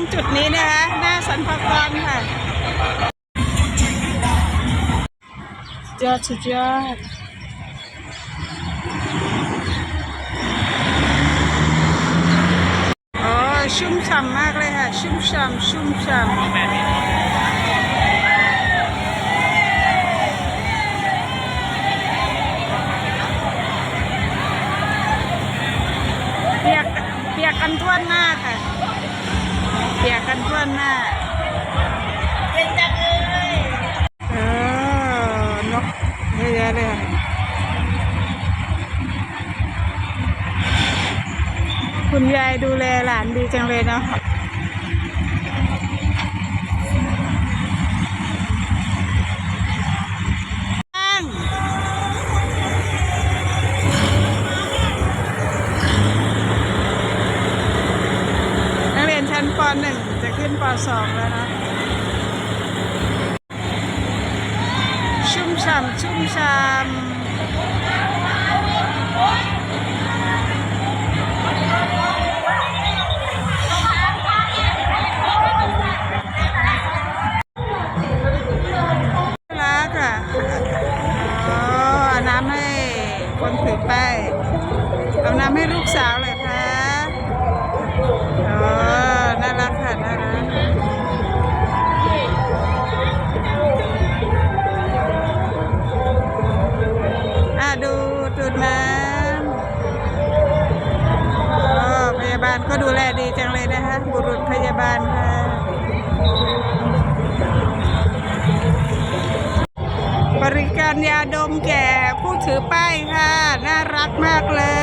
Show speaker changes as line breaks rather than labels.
รงจุดนี้นะคะหน้าสันพากรค่ะยอดสุดยอดโอ้ชุ่มฉ่ำมากเลยค่ะ ชุ่มฉ่ำชุ่มฉ่ำเปียกเปียกกันทั่วหน้าค่ะ นน่ะ
เป็นจังเลย
เออนกเยอะแยะเลยค่ะคุณยายดูแลหลานดีจังเลยเนาะ เรียนชั้นป .1 จะขึ้นป .2 แล้วนะชุ่มฉ่ำชุ่มฉ่ำรักอ๋ออาน้ำให้คนถือป้ายเอาน้ำให้ลูกสาวเลยค่ะ ดูน้ำอ๋อพยาบาลก็ดูแลดีจังเลยนะคะบุรุษพยาบาลค่ะบริการยาดมแก่ผู้ถือป้ายค่ะ น่ารักมากเลย